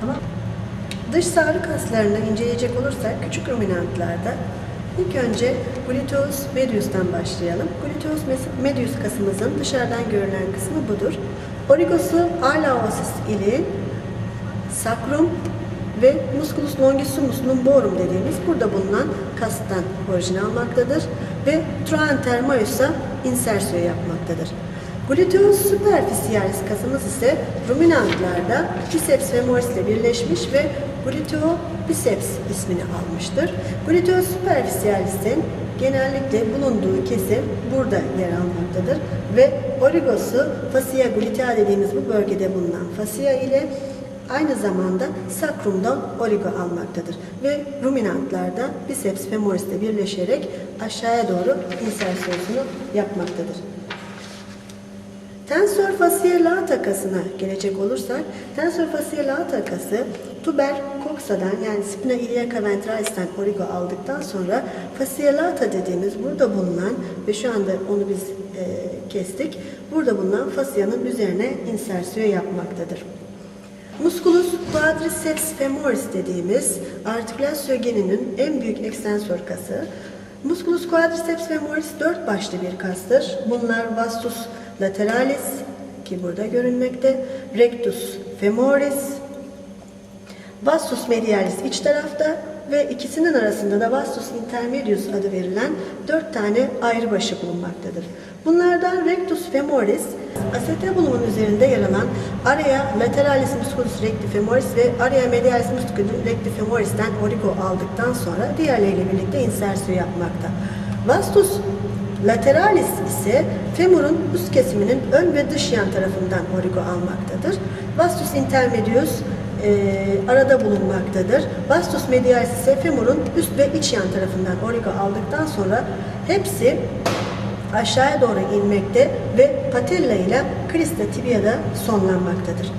Tamam. Dış sağrı kaslarını inceleyecek olursak küçük ruminantlarda ilk önce gluteus medius'tan başlayalım. Gluteus medius kasımızın dışarıdan görülen kısmı budur. Origosu alaosis ili sakrum ve musculus longissimus lumborum dediğimiz burada bulunan kastan orijin almaktadır ve trochanter majus'a insersio yapmaktadır. Gluteus superficialis kasımız ise ruminantlarda biceps femoris ile birleşmiş ve gluteo biceps ismini almıştır. Gluteus superficialis'in genellikle bulunduğu kesim burada yer almaktadır ve origosu fascia glutea dediğimiz bu bölgede bulunan fascia ile aynı zamanda sakrumdan origo almaktadır ve ruminantlarda biceps femoris ile birleşerek aşağıya doğru insersiyonu yapmaktadır. Tensor fasciae lata kasına gelecek olursak, tensor fasciae lata kası tuber coxa'dan yani spina iliaca ventralis'ten origo aldıktan sonra fasciae lata dediğimiz burada bulunan ve şu anda onu biz e, kestik. Burada bulunan fascianın üzerine insersiyo yapmaktadır. Musculus quadriceps femoris dediğimiz artikülasyon geninin en büyük ekstensör kası. Musculus quadriceps femoris dört başlı bir kastır. Bunlar vastus lateralis ki burada görünmekte, rectus femoris, vastus medialis iç tarafta ve ikisinin arasında da vastus intermedius adı verilen dört tane ayrı başı bulunmaktadır. Bunlardan rectus femoris, acetabulumun üzerinde yer alan area lateralis musculus recti femoris ve area medialis musculus recti femoris'ten origo aldıktan sonra diğerleriyle birlikte insersiyo yapmakta. Vastus Lateralis ise femurun üst kesiminin ön ve dış yan tarafından origo almaktadır. Vastus intermedius e, arada bulunmaktadır. Vastus medialis ise femurun üst ve iç yan tarafından origo aldıktan sonra hepsi aşağıya doğru inmekte ve patella ile crista tibia'da sonlanmaktadır.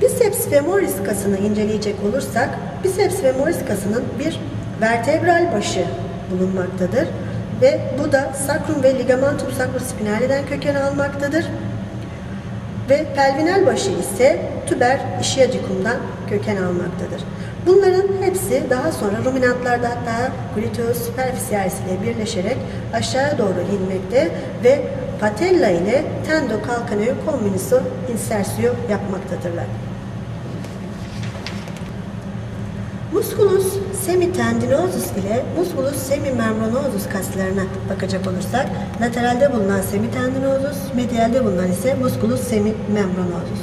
Biceps femoris kasını inceleyecek olursak, biceps femoris kasının bir vertebral başı bulunmaktadır ve bu da sakrum ve ligamentum sacrospinale'den köken almaktadır. Ve pelvinal başı ise tüber ischiadicum'dan köken almaktadır. Bunların hepsi daha sonra ruminantlarda hatta gluteus superficialis ile birleşerek aşağıya doğru inmekte ve patella ile tendo calcaneo communis'o insersio yapmaktadırlar. Musculus semitendinosus ile musculus semimembranosus kaslarına bakacak olursak lateralde bulunan semitendinosus, medialde bulunan ise musculus semimembranosus.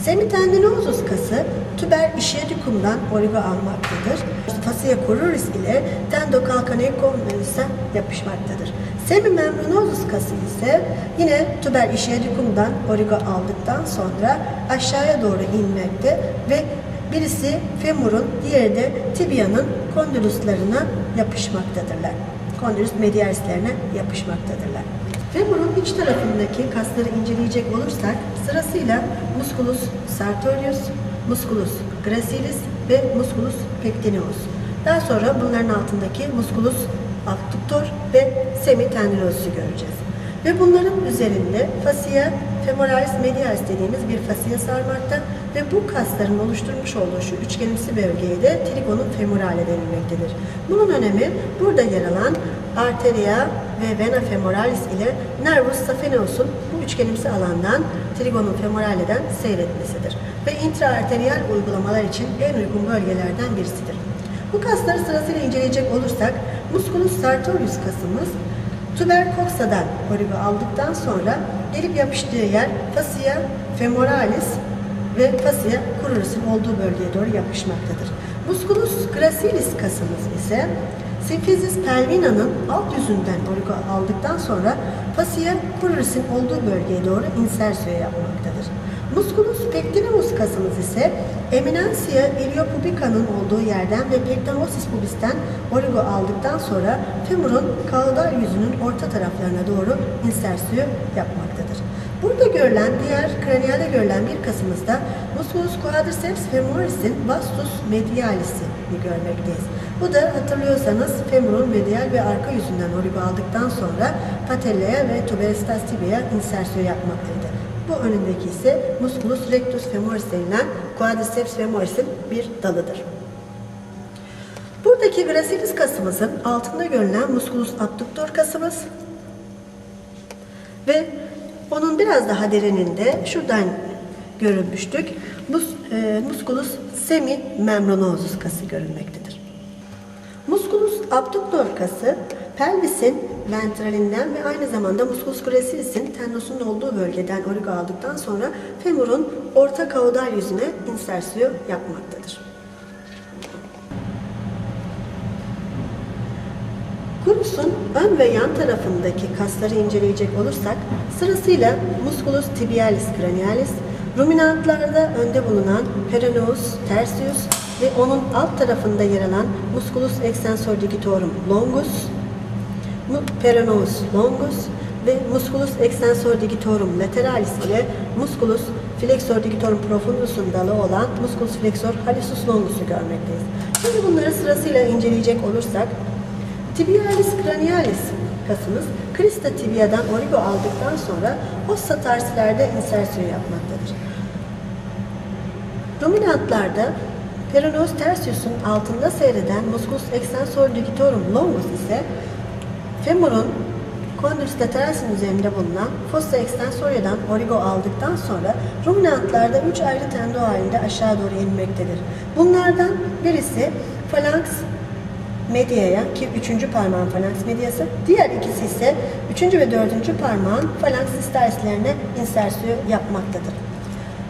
Semitendinosus kası tüber ischiadicum'dan origo almaktadır. Fascia cruris ile tendo calcaneocomunis'e yapışmaktadır. Semimembranosus kası ise yine tüber ischiadicum'dan origo aldıktan sonra aşağıya doğru inmekte ve Birisi femurun, diğeri de tibianın kondyluslarına yapışmaktadırlar. Kondylus medialislerine yapışmaktadırlar. Femurun iç tarafındaki kasları inceleyecek olursak sırasıyla musculus sartorius, musculus gracilis ve musculus pectineus. Daha sonra bunların altındaki musculus abductor ve semitendinosus'u göreceğiz. Ve bunların üzerinde fascia femoralis medialis dediğimiz bir fascia sarmakta ve bu kasların oluşturmuş olduğu şu üçgenimsi bölgeye de trigonum femorale denilmektedir. Bunun önemi burada yer alan arteria ve vena femoralis ile nervus sapheneus'un bu üçgenimsi alandan trigonum femoraleden seyretmesidir. Ve intraarteriyel uygulamalar için en uygun bölgelerden birisidir. Bu kasları sırasıyla inceleyecek olursak musculus sartorius kasımız Tuber coxa'dan origo aldıktan sonra gelip yapıştığı yer fascia femoralis ve fascia cruris'in olduğu bölgeye doğru yapışmaktadır. Musculus gracilis kasımız ise Symphysis pelvina'nın alt yüzünden aldıktan sonra fascia cruris'in olduğu bölgeye doğru insersiyo yapmaktadır. Musculus pectineus kasımız ise eminentia iliopubica'nın olduğu yerden ve pectinosis pubis'ten origo aldıktan sonra femurun kaudal yüzünün orta taraflarına doğru insersiyo yapmaktadır. Burada görülen, diğer kraniyalde görülen bir kasımızda Musculus quadriceps femoris'in vastus medialis'i görmekteyiz. Bu da hatırlıyorsanız femurun medial ve arka yüzünden origo aldıktan sonra patellaya ve tuberostas tibia'ya insersiyo yapmaktaydı. Bu önündeki ise musculus rectus femoris denilen quadriceps femoris'in bir dalıdır. Buradaki gracilis kasımızın altında görülen musculus abductor kasımız ve onun biraz daha derininde şuradan görülmüştük. Mus, e, musculus semimembranosus kası görülmektedir. Musculus abductor kası pelvisin ventralinden ve aynı zamanda musculus gracilis'in tendosunun olduğu bölgeden origo aldıktan sonra femurun orta kaudal yüzüne insersiyo yapmaktadır. Kurusun ön ve yan tarafındaki kasları inceleyecek olursak sırasıyla musculus tibialis cranialis, ruminantlarda önde bulunan peroneus tertius ve onun alt tarafında yer alan musculus extensor digitorum longus, peroneus longus ve musculus extensor digitorum lateralis ile musculus flexor digitorum profundus'un dalı olan musculus flexor hallucis longus'u görmekteyiz. Şimdi bunları sırasıyla inceleyecek olursak Tibialis cranialis kasımız crista tibiadan origo aldıktan sonra ossa tarsilerde insersiyon yapmaktadır. Dominantlarda peroneus tertius'un altında seyreden musculus extensor digitorum longus ise femurun condylus laterals'in üzerinde bulunan fossa extensoria'dan origo aldıktan sonra ruminantlarda üç ayrı tendo halinde aşağı doğru inmektedir. Bunlardan birisi phalanx mediaya ki üçüncü parmağın falanks medyası, diğer ikisi ise üçüncü ve dördüncü parmağın falanks distarislerine insersiyo yapmaktadır.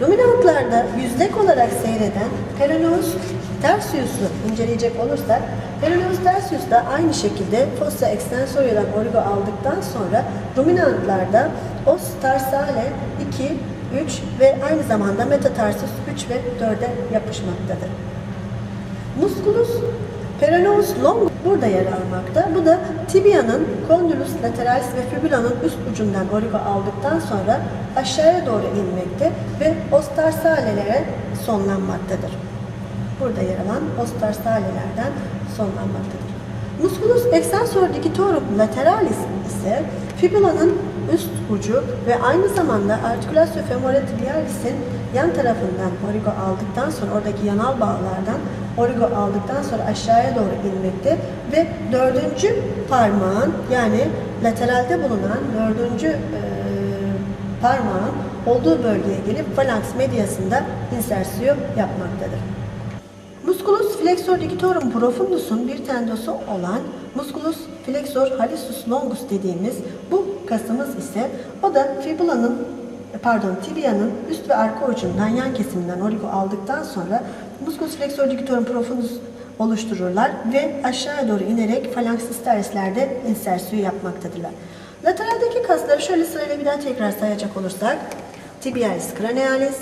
Ruminantlarda yüzlek olarak seyreden peroneus tertius'u inceleyecek olursak, peroneus tertius da aynı şekilde fossa extensoria'dan origo aldıktan sonra ruminantlarda os tarsale 2, 3 ve aynı zamanda metatarsus 3 ve 4'e yapışmaktadır. Musculus peroneus longus burada yer almakta. Bu da tibianın condylus lateralis ve fibulanın üst ucundan origo aldıktan sonra aşağıya doğru inmekte ve ostarsalelere sonlanmaktadır. Burada yer alan ostarsalerlerden sonlanmaktadır. Musculus extensor digitorum lateralis ise fibulanın üst ucu ve aynı zamanda articulatio femoris tibialis'in yan tarafından origo aldıktan sonra oradaki yanal bağlardan origo aldıktan sonra aşağıya doğru inmekte ve dördüncü parmağın yani lateralde bulunan dördüncü e, parmağın olduğu bölgeye gelip falanks medyasında insersiyo yapmaktadır. Musculus flexor digitorum profundus'un bir tendosu olan musculus flexor hallucis longus dediğimiz bu kasımız ise o da fibulanın pardon tibianın üst ve arka ucundan yan kesiminden origo aldıktan sonra musculus flexor digitorum profundus oluştururlar ve aşağıya doğru inerek phalanx hystereslerde insersiyo yapmaktadırlar. Lateraldeki kasları şöyle sırayla bir daha tekrar sayacak olursak tibialis cranialis,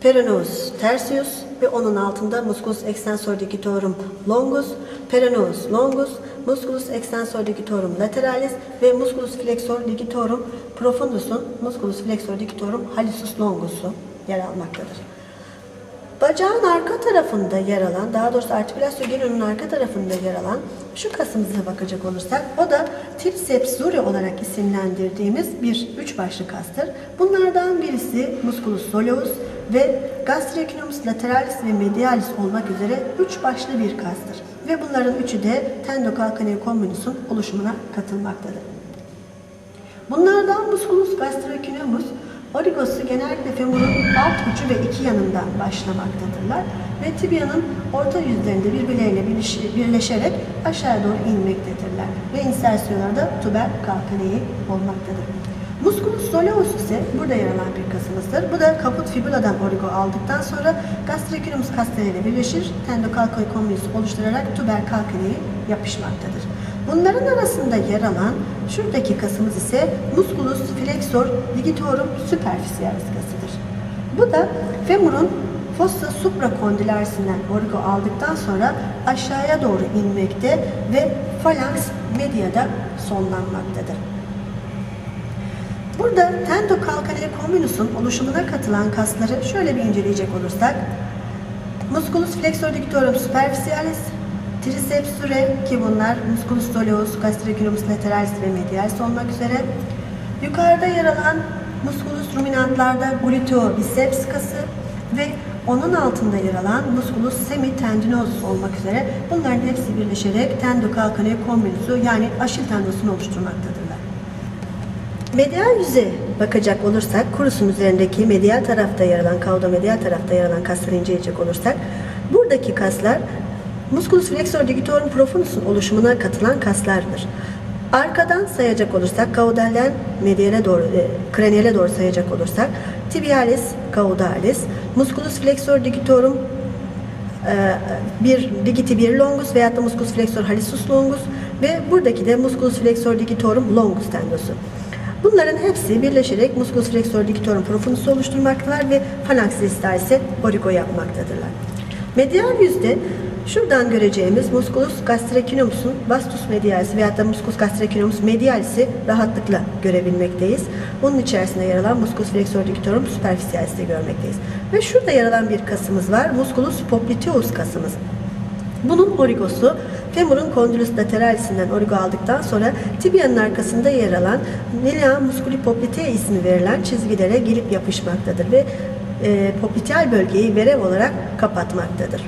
Peroneus tertius ve onun altında musculus extensor digitorum longus, peroneus longus, musculus extensor digitorum lateralis ve musculus flexor digitorum profundus'un musculus flexor digitorum hallucis longus'u yer almaktadır. Bacağın arka tarafında yer alan, daha doğrusu artikülasyon genonun arka tarafında yer alan şu kasımıza bakacak olursak, o da triceps zuri olarak isimlendirdiğimiz bir üç başlı kastır. Bunlardan birisi musculus soleus ve gastrocnemius lateralis ve medialis olmak üzere üç başlı bir kastır. Ve bunların üçü de tendocalcaneo communis'un oluşumuna katılmaktadır. Bunlardan musculus gastrocnemius Origosu genellikle femurun alt ucu ve iki yanından başlamaktadırlar ve tibianın orta yüzlerinde birbirleriyle birleş- birleşerek aşağı doğru inmektedirler ve insersiyolarda tuber kalkaneyi olmaktadır. Soleus ise burada yer alan bir kasımızdır. Bu da kaput fibuladan origo aldıktan sonra gastrocnemius kaslarıyla birleşir, tendocalcoid communis oluşturarak tuber kalkaneyi yapışmaktadır. Bunların arasında yer alan şuradaki kasımız ise musculus flexor digitorum superficialis kasıdır. Bu da femurun fossa supracondylarisinden origo aldıktan sonra aşağıya doğru inmekte ve phalanx mediada sonlanmaktadır. Burada tendocalcaneo communis'un oluşumuna katılan kasları şöyle bir inceleyecek olursak. Musculus flexor digitorum superficialis, triceps sure ki bunlar musculus soleus, gastrocnemius lateralis ve medialis olmak üzere. Yukarıda yer alan Musculus ruminantlarda gluteobiceps kası ve onun altında yer alan musculus semitendinosus olmak üzere. Bunların hepsi birleşerek tendo calcaneo communis'u yani aşil tendosunu oluşturmaktadırlar. Medial yüze bakacak olursak, kurusun üzerindeki medial tarafta yer alan, kaudomedial tarafta yer alan kasları inceleyecek olursak, buradaki kaslar musculus flexor digitorum profundus'un oluşumuna katılan kaslardır. Arkadan sayacak olursak, kaudalden mediale doğru, e, kraniyale doğru sayacak olursak, tibialis, caudalis, musculus flexor digitorum e, bir digiti bir longus veyahut da musculus flexor hallucis longus ve buradaki de musculus flexor digitorum longus tendosu. Bunların hepsi birleşerek musculus flexor digitorum profundus'u oluşturmaktalar ve phalanx distal ise origo yapmaktadırlar. Medial yüzde şuradan göreceğimiz musculus gastrocnemius'un vastus medialis veyahut da musculus gastrocnemius medialis'i rahatlıkla görebilmekteyiz. Bunun içerisinde yer alan musculus flexor digitorum superficialis'i de görmekteyiz. Ve şurada yer alan bir kasımız var. Musculus popliteus kasımız. Bunun origosu femurun condylus lateralisinden origo aldıktan sonra tibianın arkasında yer alan linea musculi poplitea ismi verilen çizgilere gelip yapışmaktadır ve e, popliteal bölgeyi verev olarak kapatmaktadır.